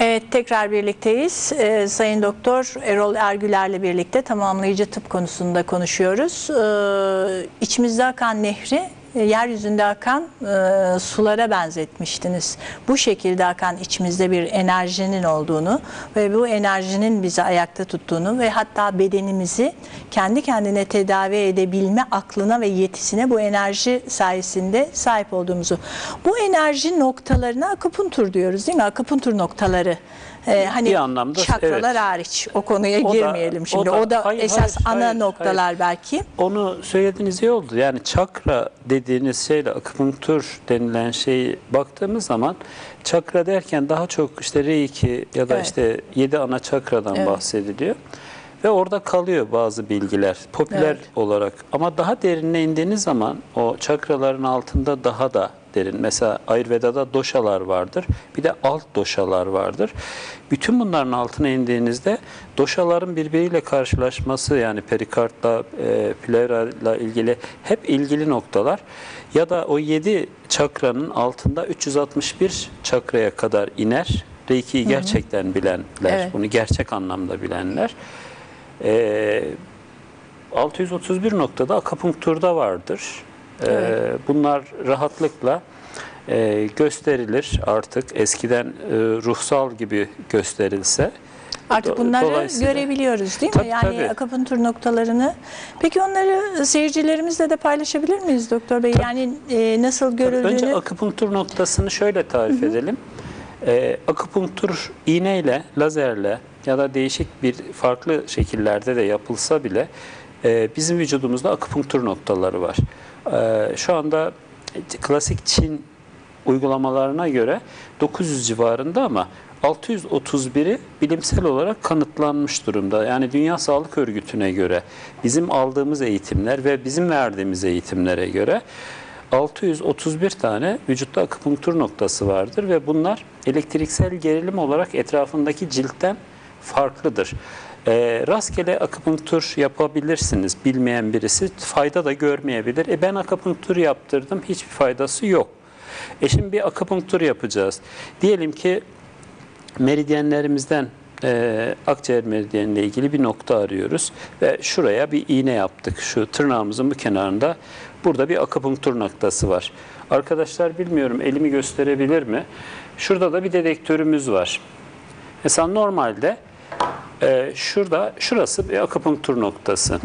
Evet tekrar birlikteyiz. Ee, Sayın Doktor Erol Ergüler'le birlikte tamamlayıcı tıp konusunda konuşuyoruz. Ee, içimizde akan nehri e, yeryüzünde akan e, sulara benzetmiştiniz. Bu şekilde akan içimizde bir enerjinin olduğunu ve bu enerjinin bizi ayakta tuttuğunu ve hatta bedenimizi kendi kendine tedavi edebilme aklına ve yetisine bu enerji sayesinde sahip olduğumuzu. Bu enerji noktalarına akupuntur diyoruz değil mi? Akupuntur noktaları. Ee, hani Bir anlamda çakralar evet. hariç o konuya O da- girmeyelim şimdi. O o da, da- hayır, esas hayır, ana hayır, noktalar hayır. belki. Onu söylediğiniz iyi oldu. Yani çakra dediğiniz şeyle akupunktur denilen şeyi baktığımız zaman çakra derken daha çok işte Reiki ya da Evet. işte 7 ana çakradan Evet. bahsediliyor. Ve orada kalıyor bazı bilgiler popüler Evet. olarak. Ama daha derinine indiğiniz zaman o çakraların altında daha da derin. Mesela Ayurveda'da doşalar vardır. Bir de alt doşalar vardır. Bütün bunların altına indiğinizde doşaların birbiriyle karşılaşması yani perikartla, e, pleurayla ilgili hep ilgili noktalar. Ya da o 7 çakranın altında 361 çakraya kadar iner. Reiki'yi gerçekten bilenler, Evet. bunu gerçek anlamda bilenler. Ee, 631 noktada akupunkturda vardır. Ee, Evet. Bunlar rahatlıkla e, gösterilir artık. Eskiden e, ruhsal gibi gösterilse. Artık bunları görebiliyoruz değil mi? Tabii, yani tabii. akupuntur noktalarını. Peki onları seyircilerimizle de paylaşabilir miyiz doktor bey? Yani e, nasıl görüldüğünü? Önce akupunktur noktasını şöyle tarif edelim. Ee, akupunktur iğneyle, lazerle ya da değişik bir farklı şekillerde de yapılsa bile e, bizim vücudumuzda akupunktur noktaları var. Ee, şu anda klasik Çin uygulamalarına göre 900 civarında ama 631'i bilimsel olarak kanıtlanmış durumda. Yani Dünya Sağlık Örgütü'ne göre bizim aldığımız eğitimler ve bizim verdiğimiz eğitimlere göre 631 tane vücutta akupunktur noktası vardır ve bunlar elektriksel gerilim olarak etrafındaki ciltten farklıdır. Ee, rastgele akupunktur yapabilirsiniz bilmeyen birisi fayda da görmeyebilir. E ben akupunktur yaptırdım hiçbir faydası yok. E şimdi bir akupunktur yapacağız. Diyelim ki meridyenlerimizden e, akciğer meridyeniyle ilgili bir nokta arıyoruz ve şuraya bir iğne yaptık. Şu tırnağımızın bu kenarında burada bir akupunktur noktası var. Arkadaşlar bilmiyorum elimi gösterebilir mi? Şurada da bir dedektörümüz var. Mesela normalde e, şurada şurası bir akupunktur noktası.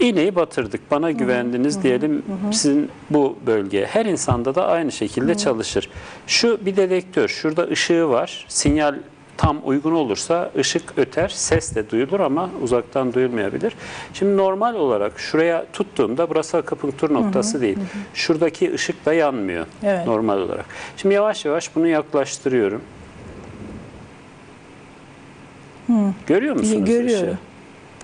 İğneyi batırdık. Bana güvendiniz diyelim sizin bu bölgeye. Her insanda da aynı şekilde çalışır. Şu bir dedektör. Şurada ışığı var. Sinyal tam uygun olursa ışık öter, ses de duyulur ama uzaktan duyulmayabilir. Şimdi normal olarak şuraya tuttuğumda burası akupunktur noktası değil. Şuradaki ışık da yanmıyor Evet. normal olarak. Şimdi yavaş yavaş bunu yaklaştırıyorum. Görüyor musunuz Görüyorum.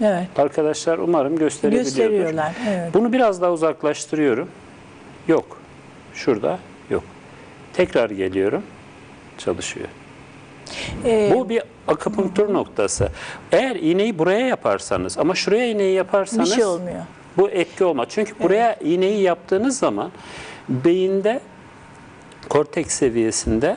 Evet. Arkadaşlar umarım gösterebiliyordur. Gösteriyorlar. Evet. Bunu biraz daha uzaklaştırıyorum. Yok. Şurada yok. Tekrar geliyorum. Çalışıyor. Ee, Bu bir akupunktur noktası. Eğer iğneyi buraya yaparsanız ama şuraya iğneyi bir yaparsanız şey olmuyor. bu etki olmaz. Çünkü buraya iğneyi yaptığınız zaman beyinde korteks seviyesinde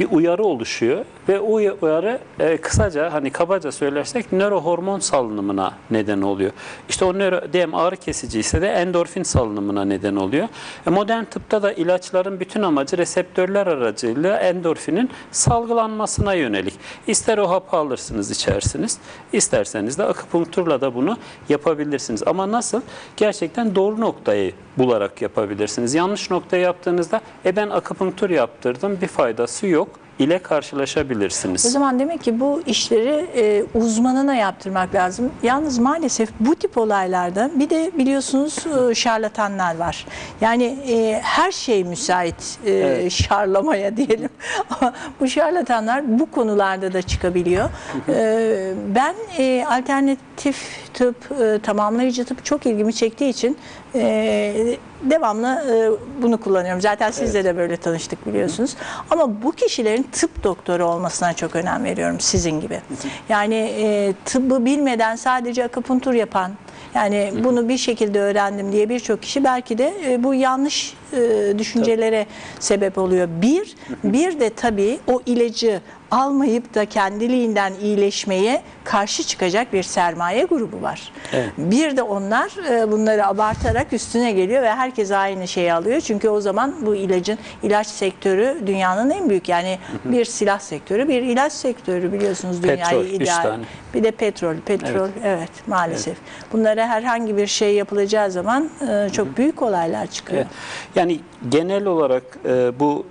bir uyarı oluşuyor ve o uyarı e, kısaca hani kabaca söylersek nörohormon salınımına neden oluyor. İşte o nöro diyelim ağrı kesici ise de endorfin salınımına neden oluyor. E, modern tıpta da ilaçların bütün amacı reseptörler aracılığıyla endorfinin salgılanmasına yönelik. İster o hapı alırsınız içersiniz, isterseniz de akupunkturla da bunu yapabilirsiniz. Ama nasıl? Gerçekten doğru noktayı bularak yapabilirsiniz. Yanlış noktayı yaptığınızda e ben akupunktur yaptırdım bir faydası yok ile O karşılaşabilirsiniz. zaman demek ki bu işleri e, uzmanına yaptırmak lazım. Yalnız maalesef bu tip olaylarda bir de biliyorsunuz e, şarlatanlar var. Yani e, her şey müsait e, Evet. şarlamaya diyelim. Ama bu şarlatanlar bu konularda da çıkabiliyor. E, ben e, alternatif tıp, e, tamamlayıcı tıp çok ilgimi çektiği için e, devamlı e, bunu kullanıyorum. Zaten sizle de böyle tanıştık biliyorsunuz. Ama bu kişilerin tıp doktoru olmasına çok önem veriyorum sizin gibi. Yani e, tıbbı bilmeden sadece akupuntur yapan yani bunu bir şekilde öğrendim diye birçok kişi belki de e, bu yanlış e, düşüncelere sebep oluyor. Bir, bir de tabii o ilacı almayıp da kendiliğinden iyileşmeye karşı çıkacak bir sermaye grubu var. Evet. Bir de onlar e, bunları abartarak üstüne geliyor ve herkes aynı şeyi alıyor. Çünkü o zaman bu ilacın ilaç sektörü dünyanın en büyük yani bir silah sektörü, bir ilaç sektörü biliyorsunuz dünyayı Petrol, ideal. tane. Bir de petrol, petrol evet, maalesef. Bunlara herhangi bir şey yapılacağı zaman e, çok büyük olaylar çıkıyor. Evet. Yani genel olarak e, bu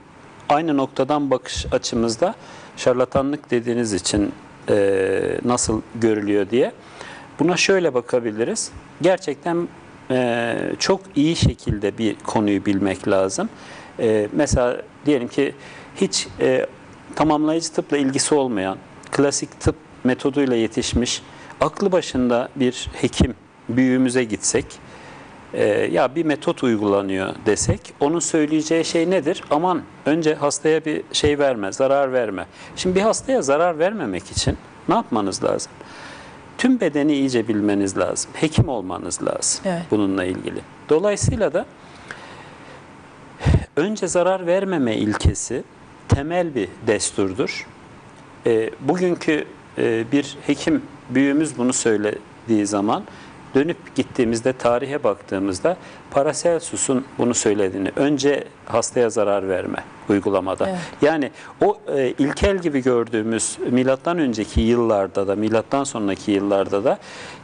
aynı noktadan bakış açımızda şarlatanlık dediğiniz için e, nasıl görülüyor diye buna şöyle bakabiliriz. Gerçekten e, çok iyi şekilde bir konuyu bilmek lazım. E, mesela diyelim ki hiç e, tamamlayıcı tıpla ilgisi olmayan, klasik tıp metoduyla yetişmiş, aklı başında bir hekim büyüğümüze gitsek, e, ya bir metot uygulanıyor desek onun söyleyeceği şey nedir? Aman önce hastaya bir şey verme, zarar verme. Şimdi bir hastaya zarar vermemek için ne yapmanız lazım? Tüm bedeni iyice bilmeniz lazım. Hekim olmanız lazım Evet. bununla ilgili. Dolayısıyla da önce zarar vermeme ilkesi temel bir desturdur. E, bugünkü e, bir hekim büyüğümüz bunu söylediği zaman dönüp gittiğimizde tarihe baktığımızda Paracelsus'un bunu söylediğini önce hastaya zarar verme uygulamada. Evet. Yani o e, ilkel gibi gördüğümüz milattan önceki yıllarda da milattan sonraki yıllarda da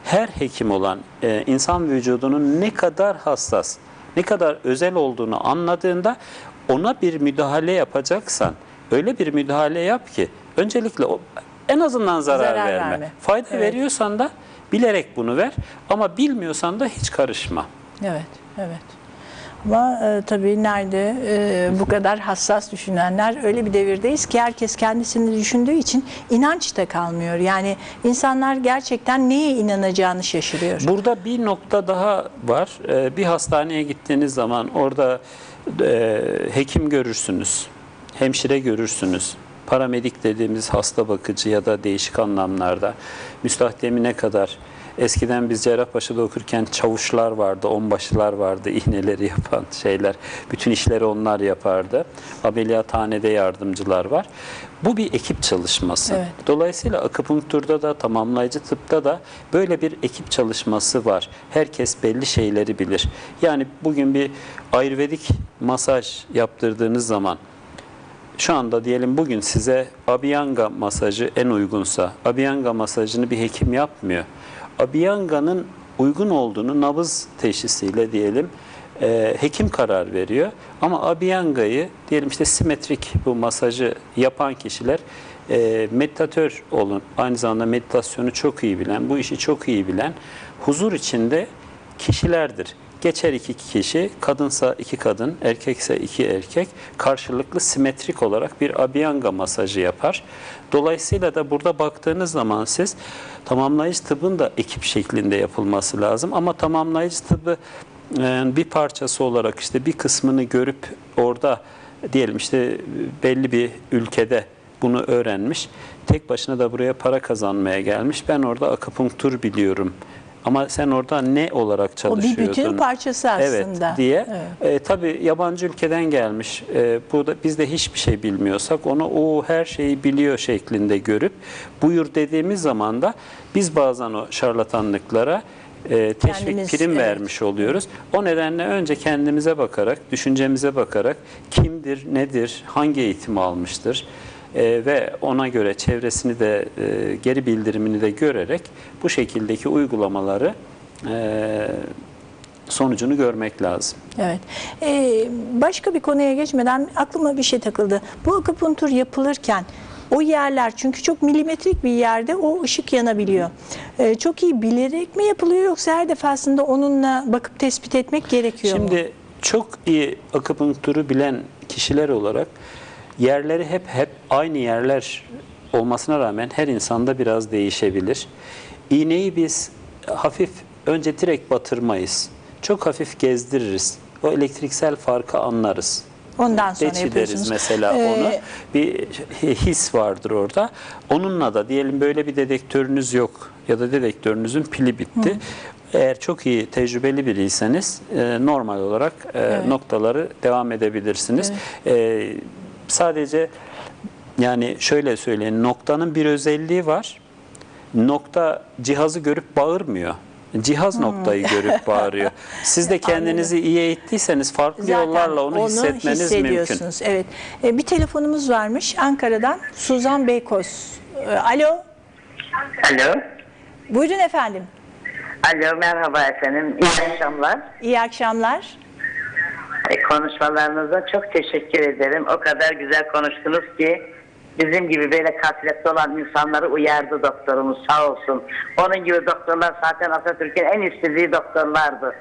her hekim olan e, insan vücudunun ne kadar hassas, ne kadar özel olduğunu anladığında ona bir müdahale yapacaksan öyle bir müdahale yap ki öncelikle o en azından zarar, Zarar verme. verme. Fayda Evet. veriyorsan da bilerek bunu ver ama bilmiyorsan da hiç karışma. Evet, evet. Ama e, tabii nerede e, bu kadar hassas düşünenler öyle bir devirdeyiz ki herkes kendisini düşündüğü için inanç da kalmıyor. Yani insanlar gerçekten neye inanacağını şaşırıyor. Burada bir nokta daha var. Ee, Bir hastaneye gittiğiniz zaman orada e, hekim görürsünüz, hemşire görürsünüz. Paramedik dediğimiz hasta bakıcı ya da değişik anlamlarda müstahdemine kadar eskiden biz Cerrahpaşa'da okurken çavuşlar vardı, onbaşılar vardı, iğneleri yapan şeyler. Bütün işleri onlar yapardı. Ameliyathanede yardımcılar var. Bu bir ekip çalışması. Evet. Dolayısıyla akupunkturda da tamamlayıcı tıpta da böyle bir ekip çalışması var. Herkes belli şeyleri bilir. Yani bugün bir ayurvedik masaj yaptırdığınız zaman şu anda diyelim bugün size Abhyanga masajı en uygunsa Abhyanga masajını bir hekim yapmıyor. Abhyanga'nın uygun olduğunu nabız teşhisiyle diyelim e, hekim karar veriyor. Ama Abhyanga'yı diyelim işte simetrik bu masajı yapan kişiler e, meditatör olun. Aynı zamanda meditasyonu çok iyi bilen, bu işi çok iyi bilen, huzur içinde kişilerdir. Geçer iki kişi, kadınsa iki kadın, erkekse iki erkek karşılıklı simetrik olarak bir abhyanga masajı yapar. Dolayısıyla da burada baktığınız zaman siz tamamlayıcı tıbbın da ekip şeklinde yapılması lazım. Ama tamamlayıcı tıbbı e, bir parçası olarak işte bir kısmını görüp orada diyelim işte belli bir ülkede bunu öğrenmiş. Tek başına da buraya para kazanmaya gelmiş. Ben orada akupunktur biliyorum. Ama sen orada ne olarak O bir çalışıyordun? bütün parçası aslında. Evet diye. Evet. E, tabii yabancı ülkeden gelmiş. E, burada biz de hiçbir şey bilmiyorsak onu o her şeyi biliyor şeklinde görüp buyur dediğimiz zaman da biz bazen o şarlatanlıklara e, teşvik Kendimiz, prim evet. vermiş oluyoruz. O nedenle önce kendimize bakarak, düşüncemize bakarak kimdir, nedir, hangi eğitimi almıştır e, ve ona göre çevresini de e, geri bildirimini de görerek bu şekildeki uygulamaları e, sonucunu görmek lazım. Evet. Ee, başka bir konuya geçmeden aklıma bir şey takıldı. Bu akupunktur yapılırken o yerler çünkü çok milimetrik bir yerde o ışık yanabiliyor. Ee, çok iyi bilerek mi yapılıyor yoksa her defasında onunla bakıp tespit etmek gerekiyor mu? Şimdi çok iyi akupunkturu bilen kişiler olarak yerleri hep hep aynı yerler olmasına rağmen her insanda biraz değişebilir. İğneyi biz hafif önce direkt batırmayız. Çok hafif gezdiririz. O elektriksel farkı anlarız. Ondan sonra yapıyorsunuz. deriz mesela Ee, onu. Bir his vardır orada. Onunla da diyelim böyle bir dedektörünüz yok ya da dedektörünüzün pili bitti. Eğer çok iyi tecrübeli biriyseniz e, normal olarak e, noktaları devam edebilirsiniz. E, sadece yani şöyle söyleyin noktanın bir özelliği var. Nokta cihazı görüp bağırmıyor. Cihaz Hmm. noktayı görüp bağırıyor. Siz de kendinizi iyi eğittiyseniz farklı yollarla onu, hissetmeniz mümkün. Evet. E, bir telefonumuz varmış Ankara'dan Suzan Beykoz. E, alo. Alo. Buyurun efendim. Alo merhaba efendim. İyi akşamlar. İyi akşamlar. E, konuşmalarınıza çok teşekkür ederim. O kadar güzel konuştunuz ki bizim gibi böyle kasvetli olan insanları uyardı doktorumuz sağ olsun. Onun gibi doktorlar zaten Atatürk'ün en istediği doktorlardı.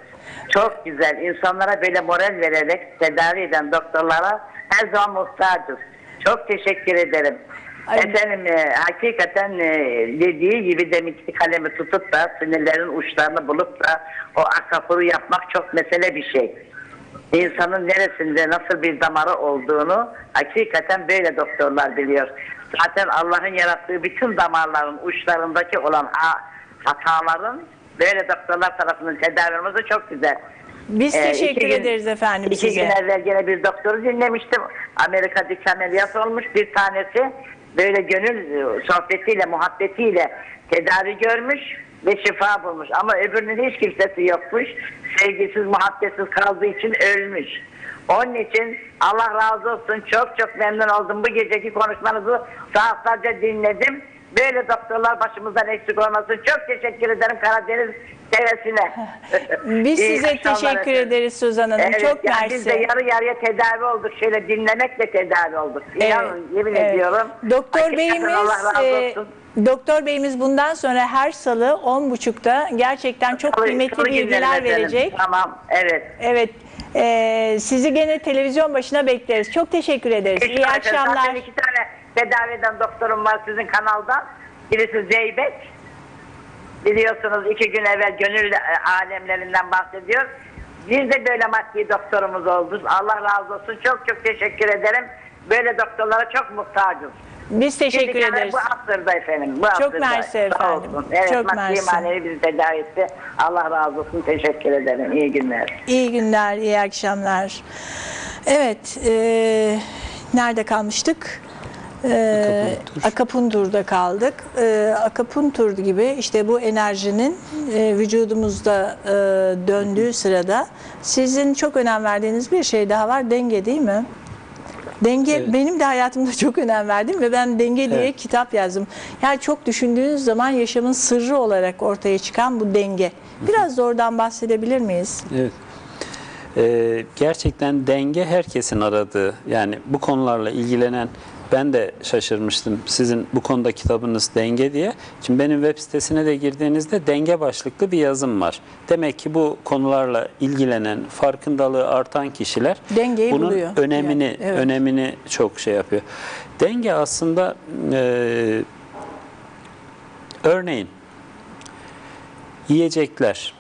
Çok güzel. İnsanlara böyle moral vererek tedavi eden doktorlara her zaman muhtacız. Çok teşekkür ederim. Ay- Efendim e, hakikaten e, dediği gibi deminki kalemi tutup da sinirlerin uçlarını bulup da o akapuru yapmak çok mesele bir şey. İnsanın neresinde nasıl bir damarı olduğunu hakikaten böyle doktorlar biliyor. Zaten Allah'ın yarattığı bütün damarların uçlarındaki olan ha- hataların böyle doktorlar tarafından tedavi olması çok güzel. Biz Ee, teşekkür iki gün- ederiz efendim iki size. gün evvel gene bir doktoru dinlemiştim. Amerika'daki ameliyat olmuş bir tanesi. Böyle gönül e, sohbetiyle, muhabbetiyle tedavi görmüş ve şifa bulmuş. Ama öbürünün hiç kimsesi yokmuş. Sevgisiz, muhabbetsiz kaldığı için ölmüş. Onun için Allah razı olsun. Çok çok memnun oldum. Bu geceki konuşmanızı saatlerce dinledim. Böyle doktorlar başımızdan eksik olmasın. Çok teşekkür ederim Karadeniz TV'sine. Biz İyi size akşamlar teşekkür efendim. ederiz Suzan Hanım. Evet, Çok yani Biz de yarı yarıya tedavi olduk. Şöyle dinlemekle tedavi olduk. İnanın yemin evet. ediyorum. Doktor Hakikaten Beyimiz Allah razı e, olsun. Doktor Beyimiz bundan sonra her salı 10.30'da gerçekten çok Salı- kıymetli salı günleri bilgiler efendim. verecek. Tamam evet. Evet. e, sizi gene televizyon başına bekleriz. Çok teşekkür ederiz. İyi ederim. akşamlar. Zaten iki tane tedavi eden doktorum var sizin kanalda. Birisi Zeybek. Biliyorsunuz iki gün evvel gönül e, alemlerinden bahsediyor. Bir de böyle maddi doktorumuz oldu. Allah razı olsun. Çok çok teşekkür ederim. Böyle doktorlara çok muhtacız. Biz teşekkür Şimdi ederiz. Bu asırda efendim. Bu Çok asırda. mersi efendim. Evet Çok mersi. manevi bizi tedavi etti. Allah razı olsun. Teşekkür ederim. İyi günler. İyi günler, iyi akşamlar. Evet, e, nerede kalmıştık? E, Akupunktur. Akapuntur'da kaldık. E, Akapuntur gibi işte bu enerjinin e, vücudumuzda e, döndüğü sırada sizin çok önem verdiğiniz bir şey daha var, denge değil mi? Denge Evet. benim de hayatımda çok önem verdim ve ben denge diye Evet. kitap yazdım. Yani çok düşündüğünüz zaman yaşamın sırrı olarak ortaya çıkan bu denge. Biraz da oradan bahsedebilir miyiz? Evet. Ee, gerçekten denge herkesin aradığı yani bu konularla ilgilenen ben de şaşırmıştım sizin bu konuda kitabınız denge diye. Şimdi benim web sitesine de girdiğinizde denge başlıklı bir yazım var. Demek ki bu konularla ilgilenen, farkındalığı artan kişiler Dengeyi bunun buluyor. önemini Yani, evet. önemini çok şey yapıyor. Denge aslında e, örneğin yiyecekler.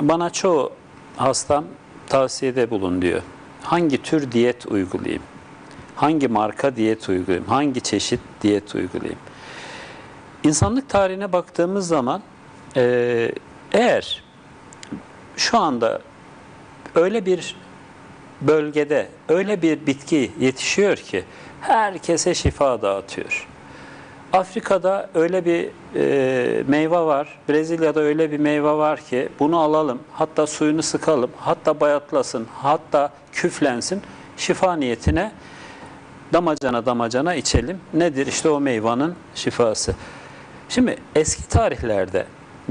Bana çoğu hastam tavsiyede bulun diyor. Hangi tür diyet uygulayayım? Hangi marka diyet uygulayayım? Hangi çeşit diyet uygulayayım? İnsanlık tarihine baktığımız zaman eee, eğer şu anda öyle bir bölgede öyle bir bitki yetişiyor ki herkese şifa dağıtıyor. Afrika'da öyle bir e, meyve var, Brezilya'da öyle bir meyve var ki bunu alalım, hatta suyunu sıkalım, hatta bayatlasın, hatta küflensin, şifa niyetine damacana damacana içelim. Nedir? İşte o meyvanın şifası. Şimdi eski tarihlerde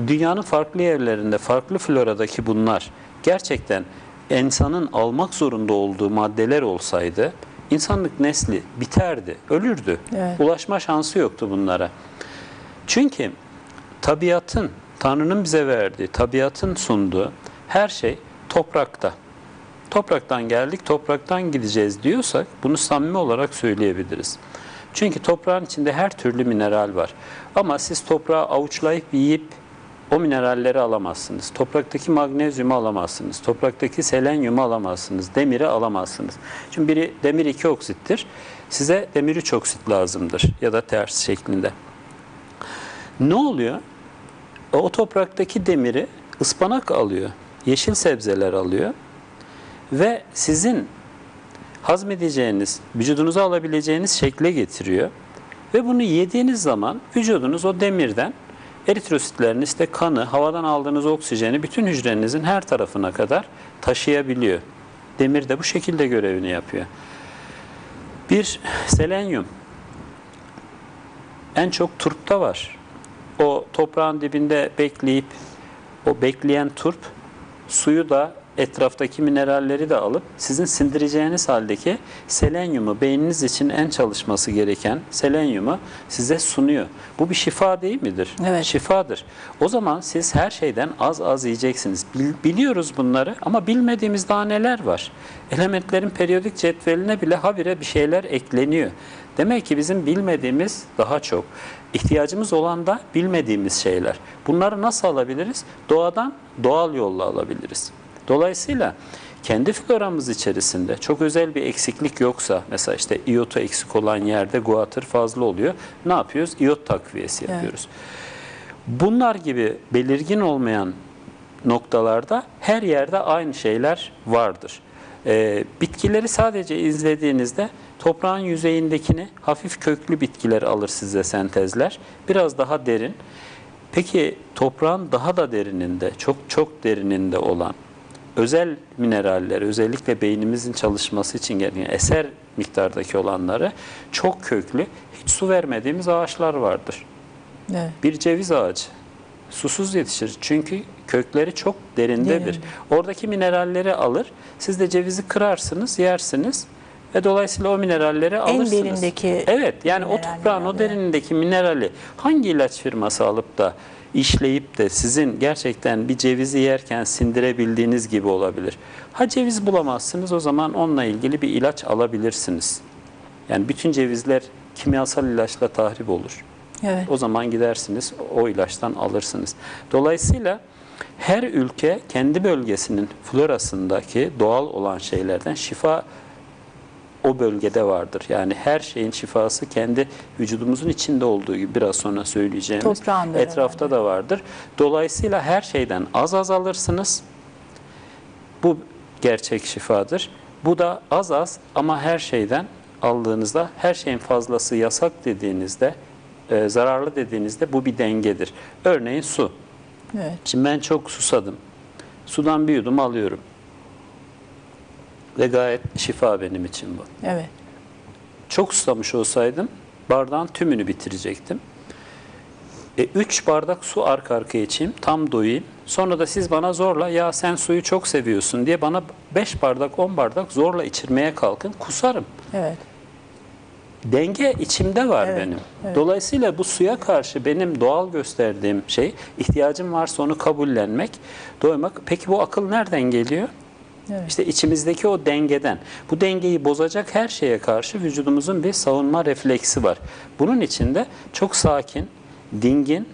dünyanın farklı yerlerinde, farklı floradaki bunlar gerçekten insanın almak zorunda olduğu maddeler olsaydı insanlık nesli biterdi, ölürdü. Evet. Ulaşma şansı yoktu bunlara. Çünkü tabiatın, Tanrı'nın bize verdiği, tabiatın sunduğu her şey toprakta. Topraktan geldik, topraktan gideceğiz diyorsak bunu samimi olarak söyleyebiliriz. Çünkü toprağın içinde her türlü mineral var. Ama siz toprağı avuçlayıp yiyip o mineralleri alamazsınız. Topraktaki magnezyumu alamazsınız. Topraktaki selenyumu alamazsınız. Demiri alamazsınız. Çünkü biri demir 2 oksittir. Size demir 3 oksit lazımdır ya da ters şeklinde. Ne oluyor? O topraktaki demiri ıspanak alıyor, yeşil sebzeler alıyor ve sizin hazmedeceğiniz, vücudunuza alabileceğiniz şekle getiriyor. Ve bunu yediğiniz zaman vücudunuz o demirden eritrositleriniz de kanı, havadan aldığınız oksijeni bütün hücrenizin her tarafına kadar taşıyabiliyor. Demir de bu şekilde görevini yapıyor. Bir selenyum en çok turpta var. O toprağın dibinde bekleyip o bekleyen turp suyu da etraftaki mineralleri de alıp sizin sindireceğiniz haldeki selenyumu beyniniz için en çalışması gereken selenyumu size sunuyor. Bu bir şifa değil midir? Evet. Şifadır. O zaman siz her şeyden az az yiyeceksiniz. Bil- biliyoruz bunları ama bilmediğimiz daha neler var? Elementlerin periyodik cetveline bile habire bir şeyler ekleniyor. Demek ki bizim bilmediğimiz daha çok. İhtiyacımız olan da bilmediğimiz şeyler. Bunları nasıl alabiliriz? Doğadan doğal yolla alabiliriz. Dolayısıyla kendi floramız içerisinde çok özel bir eksiklik yoksa mesela işte iyotu eksik olan yerde guatr fazla oluyor. Ne yapıyoruz? İyot takviyesi yapıyoruz. Bunlar gibi belirgin olmayan noktalarda her yerde aynı şeyler vardır. Ee, bitkileri sadece izlediğinizde toprağın yüzeyindekini hafif köklü bitkiler alır size sentezler. Biraz daha derin. Peki toprağın daha da derininde, çok çok derininde olan özel mineraller, özellikle beynimizin çalışması için gereken eser miktardaki olanları çok köklü, hiç su vermediğimiz ağaçlar vardır. Evet. Bir ceviz ağacı susuz yetişir. Çünkü kökleri çok derindedir. Derinde. Oradaki mineralleri alır. Siz de cevizi kırarsınız, yersiniz ve dolayısıyla o mineralleri alırsınız. derindeki Evet, yani o toprağın o derinindeki minerali hangi ilaç firması alıp da işleyip de sizin gerçekten bir cevizi yerken sindirebildiğiniz gibi olabilir. Ha ceviz bulamazsınız o zaman onunla ilgili bir ilaç alabilirsiniz. Yani bütün cevizler kimyasal ilaçla tahrip olur. Evet. O zaman gidersiniz o ilaçtan alırsınız. Dolayısıyla her ülke kendi bölgesinin florasındaki doğal olan şeylerden şifa o bölgede vardır. Yani her şeyin şifası kendi vücudumuzun içinde olduğu gibi biraz sonra söyleyeceğimiz Toprağın da etrafta da vardır. Dolayısıyla her şeyden az az alırsınız. Bu gerçek şifadır. Bu da az az ama her şeyden aldığınızda her şeyin fazlası yasak dediğinizde e, zararlı dediğinizde bu bir dengedir. Örneğin su. Evet. Şimdi ben çok susadım. Sudan bir yudum alıyorum. Ve gayet şifa benim için bu. Evet. Çok susamış olsaydım bardağın tümünü bitirecektim. E, üç bardak su arka arkaya içeyim, tam doyayım. Sonra da siz bana zorla ya sen suyu çok seviyorsun diye bana 5 bardak 10 bardak zorla içirmeye kalkın. Kusarım. Evet. Denge içimde var Evet, benim. evet. Dolayısıyla bu suya karşı benim doğal gösterdiğim şey ihtiyacım varsa onu kabullenmek, doymak. Peki bu akıl nereden geliyor? Evet. İşte içimizdeki o dengeden. Bu dengeyi bozacak her şeye karşı vücudumuzun bir savunma refleksi var. Bunun için de çok sakin, dingin,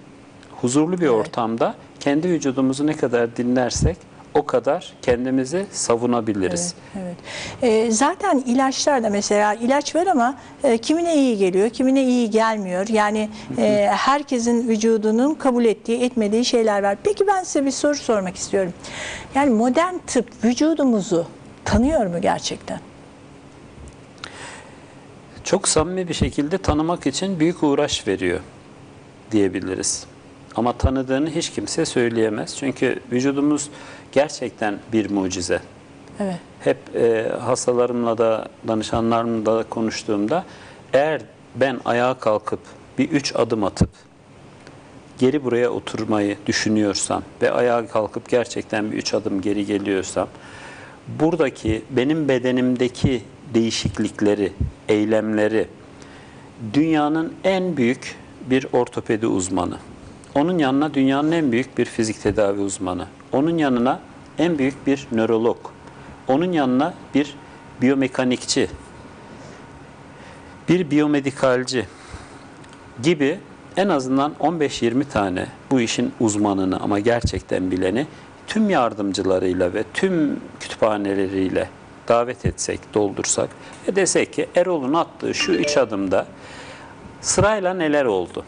huzurlu bir ortamda kendi vücudumuzu ne kadar dinlersek o kadar kendimizi savunabiliriz. Evet. Ee, zaten ilaçlar da mesela ilaç var ama e, kimine iyi geliyor, kimine iyi gelmiyor. Yani e, herkesin vücudunun kabul ettiği, etmediği şeyler var. Peki ben size bir soru sormak istiyorum. Yani modern tıp vücudumuzu tanıyor mu gerçekten? çok samimi bir şekilde tanımak için büyük uğraş veriyor diyebiliriz. Ama tanıdığını hiç kimse söyleyemez. Çünkü vücudumuz gerçekten bir mucize. Evet. Hep e, hastalarımla da danışanlarımla da konuştuğumda eğer ben ayağa kalkıp bir üç adım atıp geri buraya oturmayı düşünüyorsam ve ayağa kalkıp gerçekten bir üç adım geri geliyorsam buradaki benim bedenimdeki değişiklikleri, eylemleri dünyanın en büyük bir ortopedi uzmanı. Onun yanına dünyanın en büyük bir fizik tedavi uzmanı. Onun yanına en büyük bir nörolog. Onun yanına bir biyomekanikçi, bir biyomedikalci gibi en azından 15-20 tane bu işin uzmanını ama gerçekten bileni tüm yardımcılarıyla ve tüm kütüphaneleriyle davet etsek, doldursak ve desek ki Erol'un attığı şu üç adımda sırayla neler oldu?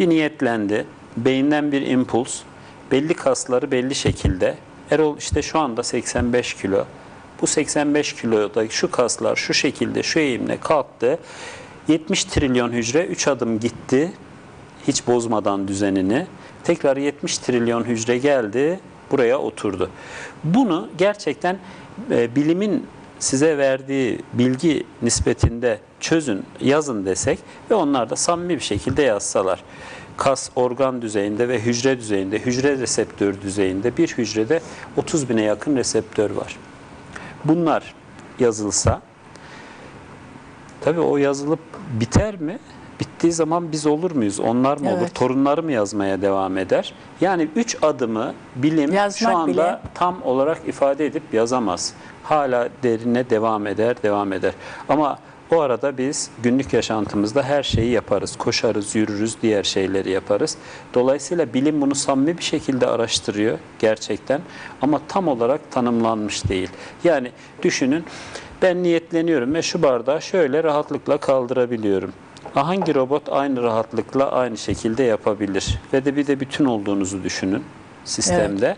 Bir niyetlendi, beyinden bir impuls, belli kasları belli şekilde. Erol işte şu anda 85 kilo. Bu 85 kilodaki şu kaslar şu şekilde şu eğimle kalktı. 70 trilyon hücre 3 adım gitti. Hiç bozmadan düzenini. Tekrar 70 trilyon hücre geldi. Buraya oturdu. Bunu gerçekten e, bilimin size verdiği bilgi nispetinde çözün, yazın desek ve onlar da samimi bir şekilde yazsalar. Kas organ düzeyinde ve hücre düzeyinde, hücre reseptör düzeyinde bir hücrede 30 bine yakın reseptör var. Bunlar yazılsa tabii o yazılıp biter mi? Bittiği zaman biz olur muyuz? Onlar mı olur? Evet. Torunları mı yazmaya devam eder? Yani üç adımı bilim Yazmak şu anda bile. tam olarak ifade edip yazamaz. Hala derine devam eder, devam eder. Ama o arada biz günlük yaşantımızda her şeyi yaparız. Koşarız, yürürüz, diğer şeyleri yaparız. Dolayısıyla bilim bunu samimi bir şekilde araştırıyor gerçekten. Ama tam olarak tanımlanmış değil. Yani düşünün ben niyetleniyorum ve şu bardağı şöyle rahatlıkla kaldırabiliyorum. Hangi robot aynı rahatlıkla aynı şekilde yapabilir? Ve de bir de bütün olduğunuzu düşünün sistemde.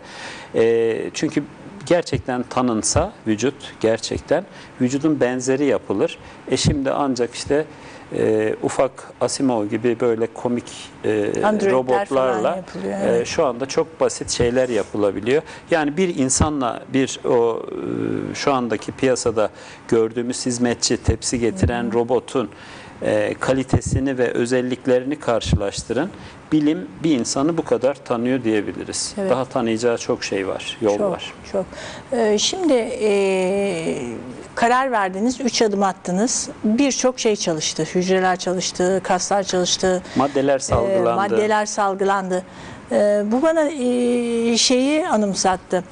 Ee, çünkü gerçekten tanınsa vücut gerçekten vücudun benzeri yapılır. E şimdi ancak işte e, ufak Asimov gibi böyle komik e, Androidler robotlarla yapılıyor, e, şu anda çok basit şeyler yapılabiliyor. Yani bir insanla bir o e, şu andaki piyasada gördüğümüz hizmetçi tepsi getiren robotun e, kalitesini ve özelliklerini karşılaştırın. Bilim bir insanı bu kadar tanıyor diyebiliriz. Evet. Daha tanıyacağı çok şey var, yol çok, var. Çok. Ee, şimdi e, karar verdiniz, üç adım attınız. Birçok şey çalıştı. Hücreler çalıştı, kaslar çalıştı. Maddeler e, salgılandı. maddeler salgılandı. E, bu bana e, şeyi anımsattı.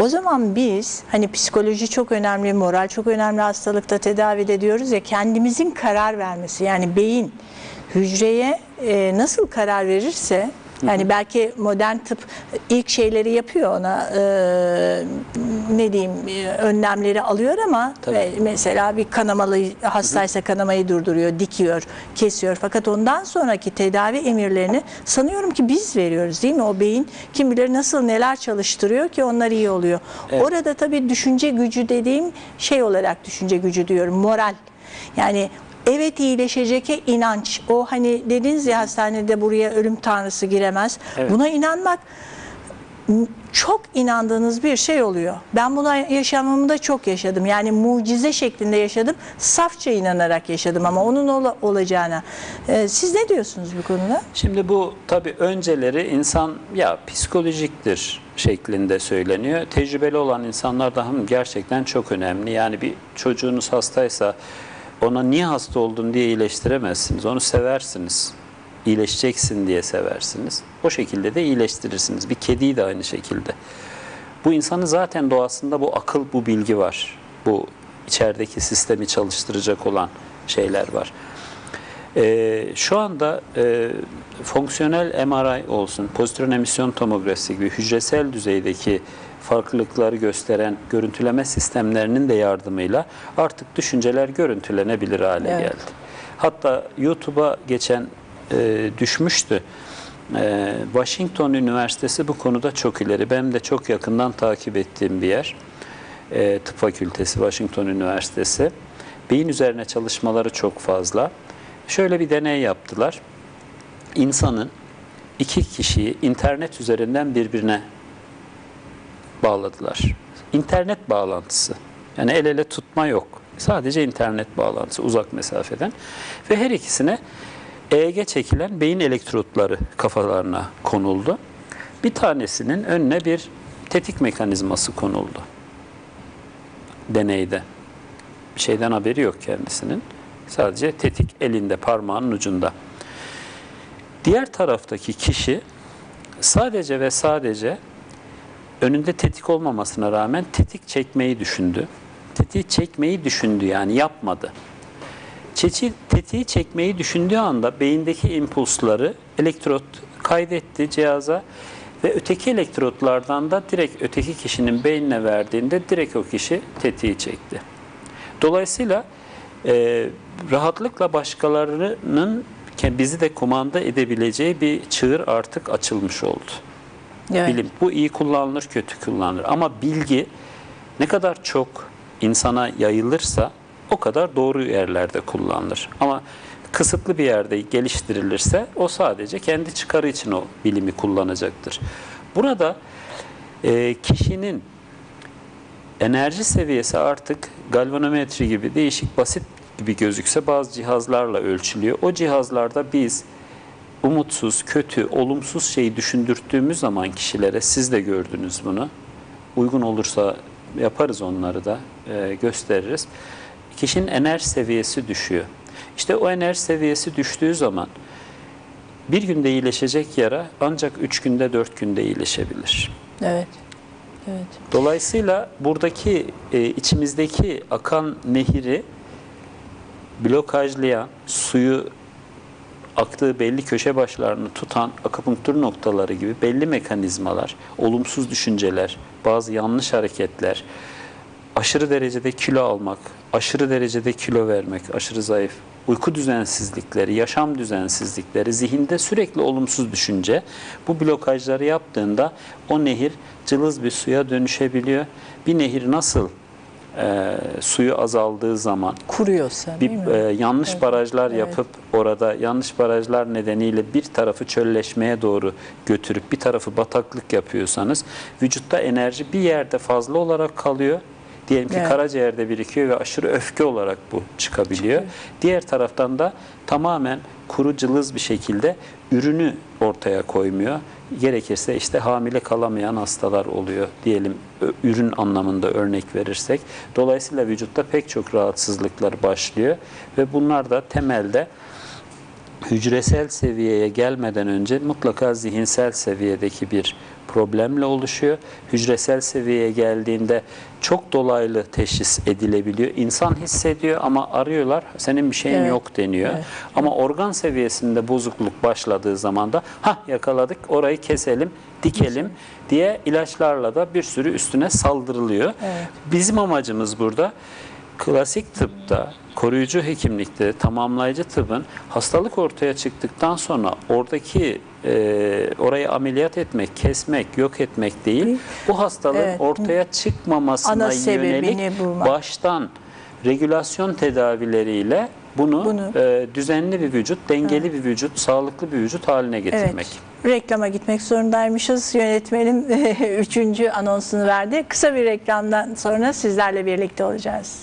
O zaman biz hani psikoloji çok önemli, moral çok önemli hastalıkta tedavide diyoruz ya kendimizin karar vermesi yani beyin hücreye e, nasıl karar verirse yani belki modern tıp ilk şeyleri yapıyor ona e, ne diyeyim e, önlemleri alıyor ama Tabii. e, mesela bir kanamalı hastaysa kanamayı durduruyor, dikiyor, kesiyor. Fakat ondan sonraki tedavi emirlerini sanıyorum ki biz veriyoruz değil mi? O beyin kim bilir nasıl neler çalıştırıyor ki onlar iyi oluyor. Evet. Orada tabii düşünce gücü dediğim şey olarak düşünce gücü diyorum, moral. Yani evet iyileşeceke inanç. O hani dediniz ya hastanede buraya ölüm tanrısı giremez. Evet. Buna inanmak çok inandığınız bir şey oluyor. Ben buna yaşamımda çok yaşadım. Yani mucize şeklinde yaşadım. Safça inanarak yaşadım ama onun ola- olacağına. Ee, siz ne diyorsunuz bu konuda? Şimdi bu tabii önceleri insan ya psikolojiktir şeklinde söyleniyor. Tecrübeli olan insanlar da "Hı, gerçekten çok önemli. Yani bir çocuğunuz hastaysa ona niye hasta oldun diye iyileştiremezsiniz. Onu seversiniz. İyileşeceksin diye seversiniz. O şekilde de iyileştirirsiniz. Bir kediyi de aynı şekilde. Bu insanın zaten doğasında bu akıl, bu bilgi var. Bu içerideki sistemi çalıştıracak olan şeyler var. Ee, şu anda e, fonksiyonel MRI olsun, pozitron emisyon tomografisi gibi hücresel düzeydeki farklılıkları gösteren görüntüleme sistemlerinin de yardımıyla artık düşünceler görüntülenebilir hale Evet. geldi. Hatta YouTube'a geçen e, düşmüştü. E, Washington Üniversitesi bu konuda çok ileri. Benim de çok yakından takip ettiğim bir yer. E, Tıp Fakültesi, Washington Üniversitesi. Beyin üzerine çalışmaları çok fazla. Şöyle bir deney yaptılar. İnsanın iki kişiyi internet üzerinden birbirine bağladılar. İnternet bağlantısı. Yani el ele tutma yok. Sadece internet bağlantısı uzak mesafeden. Ve her ikisine EEG çekilen beyin elektrotları kafalarına konuldu. Bir tanesinin önüne bir tetik mekanizması konuldu. Deneyde. Bir şeyden haberi yok kendisinin. Sadece tetik elinde, parmağının ucunda. Diğer taraftaki kişi sadece ve sadece önünde tetik olmamasına rağmen tetik çekmeyi düşündü. Tetiği çekmeyi düşündü yani yapmadı. Çeçi, tetiği çekmeyi düşündüğü anda beyindeki impulsları elektrot kaydetti cihaza ve öteki elektrotlardan da direkt öteki kişinin beynine verdiğinde direkt o kişi tetiği çekti. Dolayısıyla e, rahatlıkla başkalarının bizi de kumanda edebileceği bir çığır artık açılmış oldu. Evet. Bilim bu iyi kullanılır, kötü kullanılır. Ama bilgi ne kadar çok insana yayılırsa o kadar doğru yerlerde kullanılır. Ama kısıtlı bir yerde geliştirilirse o sadece kendi çıkarı için o bilimi kullanacaktır. Burada e, kişinin enerji seviyesi artık galvanometri gibi değişik basit gibi gözükse bazı cihazlarla ölçülüyor. O cihazlarda biz umutsuz, kötü, olumsuz şeyi düşündürttüğümüz zaman kişilere siz de gördünüz bunu. Uygun olursa yaparız onları da e, gösteririz. Kişinin enerji seviyesi düşüyor. İşte o enerji seviyesi düştüğü zaman bir günde iyileşecek yara ancak üç günde dört günde iyileşebilir. Evet. Evet. Dolayısıyla buradaki e, içimizdeki akan nehri blokajlayan, suyu aktığı belli köşe başlarını tutan akupunktur noktaları gibi belli mekanizmalar, olumsuz düşünceler, bazı yanlış hareketler, aşırı derecede kilo almak, aşırı derecede kilo vermek, aşırı zayıf, uyku düzensizlikleri, yaşam düzensizlikleri, zihinde sürekli olumsuz düşünce bu blokajları yaptığında o nehir cılız bir suya dönüşebiliyor. Bir nehir nasıl e, suyu azaldığı zaman Kuruyorsa bir e, yanlış barajlar evet. yapıp orada yanlış barajlar nedeniyle bir tarafı çölleşmeye doğru götürüp bir tarafı bataklık yapıyorsanız vücutta enerji bir yerde fazla olarak kalıyor. Diyelim ki Evet. karaciğerde birikiyor ve aşırı öfke olarak bu çıkabiliyor. Diğer taraftan da tamamen kuru cılız bir şekilde ürünü ortaya koymuyor. Gerekirse işte hamile kalamayan hastalar oluyor diyelim ürün anlamında örnek verirsek. Dolayısıyla vücutta pek çok rahatsızlıklar başlıyor ve bunlar da temelde hücresel seviyeye gelmeden önce mutlaka zihinsel seviyedeki bir problemle oluşuyor. Hücresel seviyeye geldiğinde çok dolaylı teşhis edilebiliyor. İnsan hissediyor ama arıyorlar senin bir şeyin Evet. yok deniyor. Evet. Ama organ seviyesinde bozukluk başladığı zaman da ha yakaladık orayı keselim, dikelim diye ilaçlarla da bir sürü üstüne saldırılıyor. Evet. Bizim amacımız burada klasik tıpta, koruyucu hekimlikte, tamamlayıcı tıbbın hastalık ortaya çıktıktan sonra oradaki e, orayı ameliyat etmek, kesmek, yok etmek değil, bu hastalığın Evet. ortaya çıkmamasına Ana yönelik bulmak. baştan regülasyon tedavileriyle bunu, Bunu- e, düzenli bir vücut, dengeli bir vücut, sağlıklı bir vücut haline getirmek. Evet. Reklama gitmek zorundaymışız. Yönetmenim üçüncü anonsunu verdi. Kısa bir reklamdan sonra sizlerle birlikte olacağız.